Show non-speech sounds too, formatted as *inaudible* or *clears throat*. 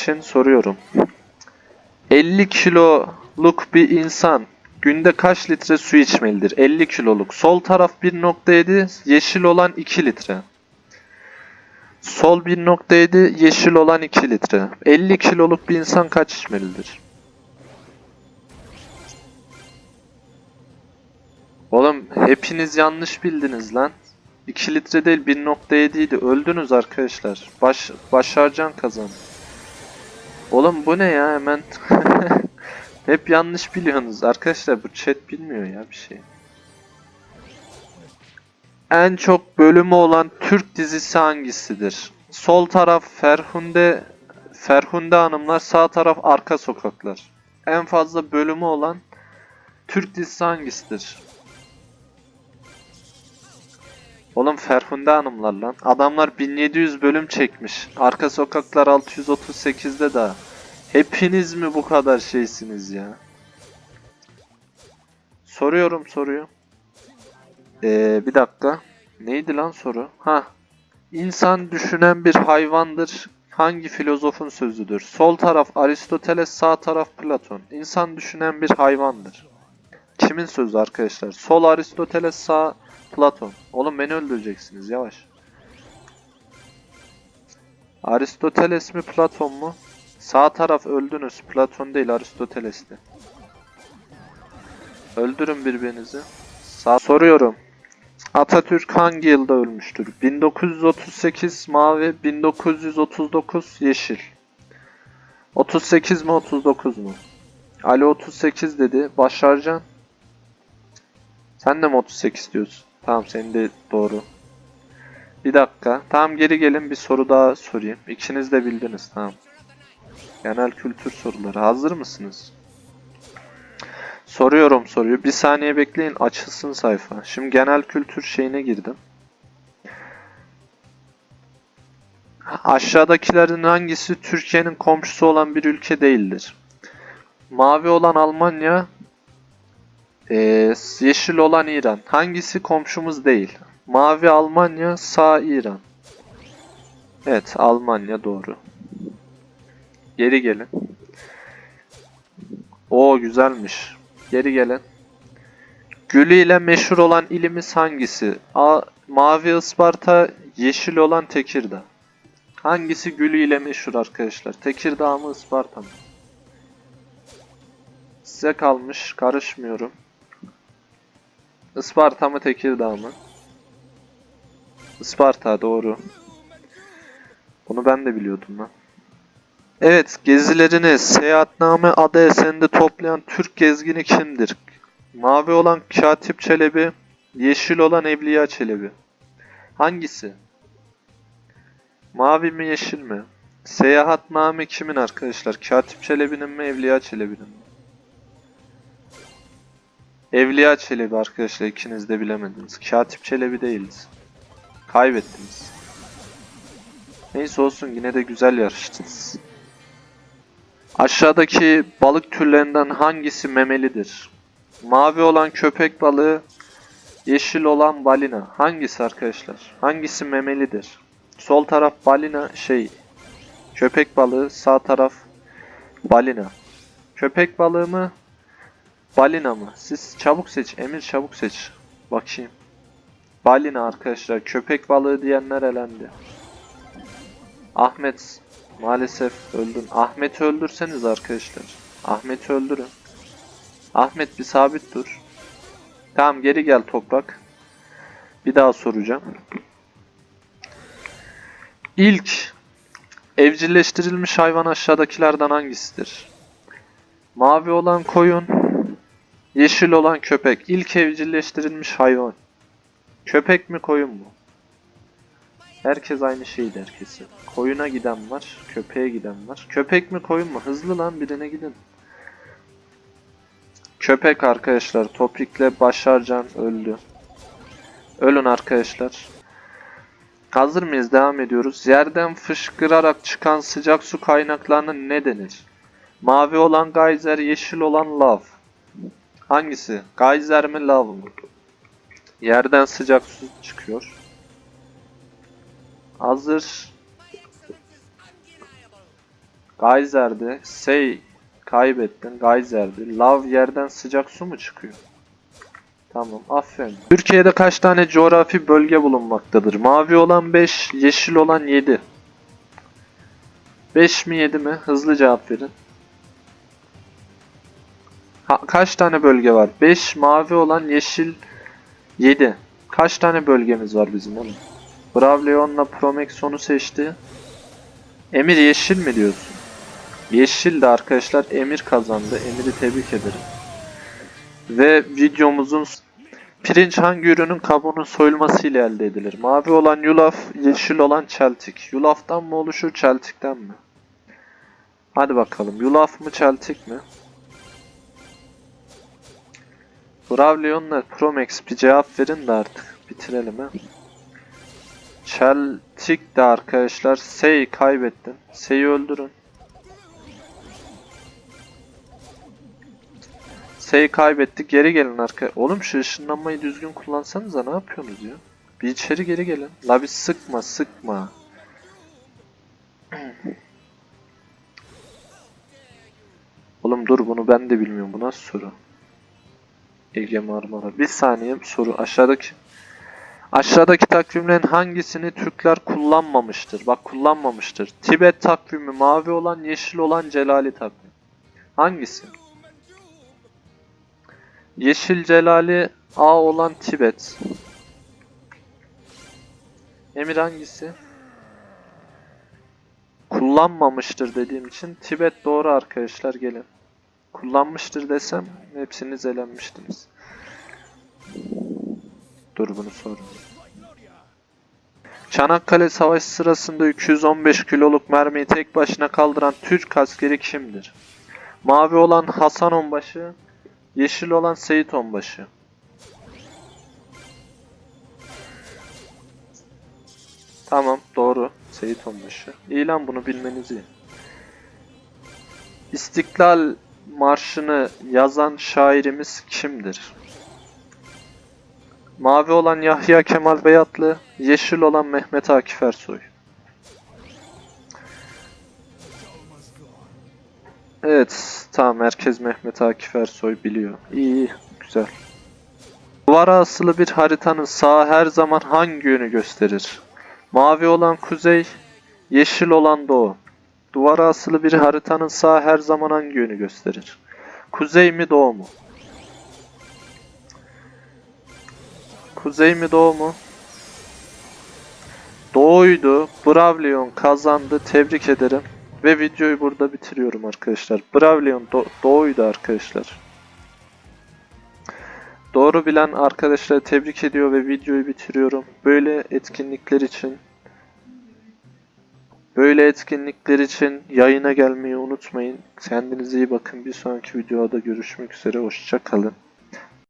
için soruyorum. 50 kiloluk bir insan günde kaç litre su içmelidir? 50 kiloluk. Sol taraf 1.7, yeşil olan 2 litre. Sol 1.7, yeşil olan 2 litre. 50 kiloluk bir insan kaç içmelidir? Oğlum hepiniz yanlış bildiniz lan. 2 litre değil 1.7 idi. Öldünüz arkadaşlar. Baş, başarcan kazan. Oğlum bu ne ya hemen. *laughs* Hep yanlış biliyorsunuz. Arkadaşlar bu chat bilmiyor ya bir şey. En çok bölümü olan Türk dizisi hangisidir? Sol taraf Ferhunde Ferhunde Hanımlar, sağ taraf Arka Sokaklar. En fazla bölümü olan Türk dizisi hangisidir? Oğlum Ferhunde Hanımlar lan. Adamlar 1700 bölüm çekmiş. Arka Sokaklar 638'de daha. Hepiniz mi bu kadar şeysiniz ya? Soruyorum soruyu. Ee, bir dakika. Neydi lan soru? Ha. İnsan düşünen bir hayvandır. Hangi filozofun sözüdür? Sol taraf Aristoteles, sağ taraf Platon. İnsan düşünen bir hayvandır. Kimin sözü arkadaşlar? Sol Aristoteles, sağ Platon. Oğlum beni öldüreceksiniz yavaş. Aristoteles mi Platon mu? Sağ taraf öldünüz. Platon değil Aristoteles'ti. Öldürün birbirinizi. Sağ soruyorum. Atatürk hangi yılda ölmüştür? 1938 mavi, 1939 yeşil. 38 mi 39 mu? Ali 38 dedi. Başarcan. Sen de mi 38 diyorsun? Tamam senin de doğru. Bir dakika. Tamam geri gelin bir soru daha sorayım. İkiniz de bildiniz tamam. Genel kültür soruları. Hazır mısınız? Soruyorum soruyu. Bir saniye bekleyin. Açılsın sayfa. Şimdi genel kültür şeyine girdim. Aşağıdakilerin hangisi Türkiye'nin komşusu olan bir ülke değildir? Mavi olan Almanya, ee, yeşil olan İran. Hangisi komşumuz değil? Mavi Almanya, sağ İran. Evet, Almanya doğru. Geri gelin. O güzelmiş. Geri gelin. Gülü ile meşhur olan ilimiz hangisi? A. Mavi Isparta, yeşil olan Tekirdağ. Hangisi gülü ile meşhur arkadaşlar? Tekirdağ mı Isparta mı? Size kalmış. Karışmıyorum. Isparta mı Tekirdağ mı? Isparta doğru. Bunu ben de biliyordum lan. Evet, gezilerini Seyahatname adı eserinde toplayan Türk gezgini kimdir? Mavi olan Katip Çelebi, yeşil olan Evliya Çelebi. Hangisi? Mavi mi yeşil mi? Seyahatname kimin arkadaşlar? Katip Çelebi'nin mi Evliya Çelebi'nin mi? Evliya Çelebi arkadaşlar ikiniz de bilemediniz. Katip Çelebi değiliz. Kaybettiniz. Neyse olsun yine de güzel yarıştınız. Aşağıdaki balık türlerinden hangisi memelidir? Mavi olan köpek balığı, yeşil olan balina. Hangisi arkadaşlar? Hangisi memelidir? Sol taraf balina şey köpek balığı, sağ taraf balina. Köpek balığı mı? Balina mı? Siz çabuk seç. Emir çabuk seç. Bakayım. Balina arkadaşlar. Köpek balığı diyenler elendi. Ahmet maalesef öldün. Ahmet'i öldürseniz arkadaşlar. Ahmet'i öldürün. Ahmet bir sabit dur. Tamam geri gel toprak. Bir daha soracağım. İlk evcilleştirilmiş hayvan aşağıdakilerden hangisidir? Mavi olan koyun, yeşil olan köpek. İlk evcilleştirilmiş hayvan. Köpek mi koyun mu? Herkes aynı şeyi der kesin. Koyuna giden var, köpeğe giden var. Köpek mi koyun mu? Hızlı lan birine gidin. Köpek arkadaşlar. Topikle Başarcan öldü. Ölün arkadaşlar. Hazır mıyız? Devam ediyoruz. Yerden fışkırarak çıkan sıcak su kaynaklarına ne denir? Mavi olan geyser, yeşil olan lav. Hangisi? Geyser mi lav mı? Yerden sıcak su çıkıyor. Hazır. Geyser'di. Say kaybettin. Geyser'di. Love yerden sıcak su mu çıkıyor? Tamam aferin. Türkiye'de kaç tane coğrafi bölge bulunmaktadır? Mavi olan 5, yeşil olan 7. 5 mi 7 mi? Hızlı cevap verin. Ha, kaç tane bölge var? 5 mavi olan yeşil 7. Kaç tane bölgemiz var bizim oğlum? Bravleon'la Promexon'u seçti. Emir yeşil mi diyorsun? Yeşil de arkadaşlar Emir kazandı. Emir'i tebrik ederim. Ve videomuzun pirinç hangi ürünün kabuğunun soyulması ile elde edilir? Mavi olan yulaf, yeşil olan çeltik. Yulaftan mı oluşur, çeltikten mi? Hadi bakalım. Yulaf mı, çeltik mi? Bravleon'la Promex bir cevap verin de artık *laughs* bitirelim ha. Celtic de arkadaşlar Sey kaybettin. Sey'i öldürün. Sey kaybettik. Geri gelin arka. Oğlum şu ışınlanmayı düzgün kullansanıza ne yapıyorsunuz ya? Bir içeri geri gelin. La bir sıkma sıkma. *clears throat* Oğlum dur bunu ben de bilmiyorum. Bu nasıl soru? Ege Marmara. Bir saniye soru. Aşağıdaki Aşağıdaki takvimlerin hangisini Türkler kullanmamıştır? Bak kullanmamıştır. Tibet takvimi mavi olan, yeşil olan Celali takvim. Hangisi? Yeşil Celali A olan Tibet. Emir hangisi? Kullanmamıştır dediğim için Tibet doğru arkadaşlar gelin. Kullanmıştır desem hepsiniz elenmiştiniz. Dur bunu sor. Çanakkale Savaşı sırasında 215 kiloluk mermiyi tek başına kaldıran Türk askeri kimdir? Mavi olan Hasan Onbaşı, yeşil olan Seyit Onbaşı. Tamam doğru. Seyit Onbaşı. İyi lan bunu bilmeniz iyi. İstiklal Marşı'nı yazan şairimiz kimdir? Mavi olan Yahya Kemal Beyatlı, yeşil olan Mehmet Akif Ersoy. Evet, tamam herkes Mehmet Akif Ersoy biliyor. İyi, güzel. Duvara asılı bir haritanın sağı her zaman hangi yönü gösterir? Mavi olan kuzey, yeşil olan doğu. Duvara asılı bir haritanın sağı her zaman hangi yönü gösterir? Kuzey mi doğu mu? Kuzey mi doğu mu? Doğuydu. Bravleon kazandı. Tebrik ederim. Ve videoyu burada bitiriyorum arkadaşlar. Bravleon do doğuydu arkadaşlar. Doğru bilen arkadaşları tebrik ediyor ve videoyu bitiriyorum. Böyle etkinlikler için Böyle etkinlikler için yayına gelmeyi unutmayın. Kendinize iyi bakın. Bir sonraki videoda görüşmek üzere. Hoşça kalın.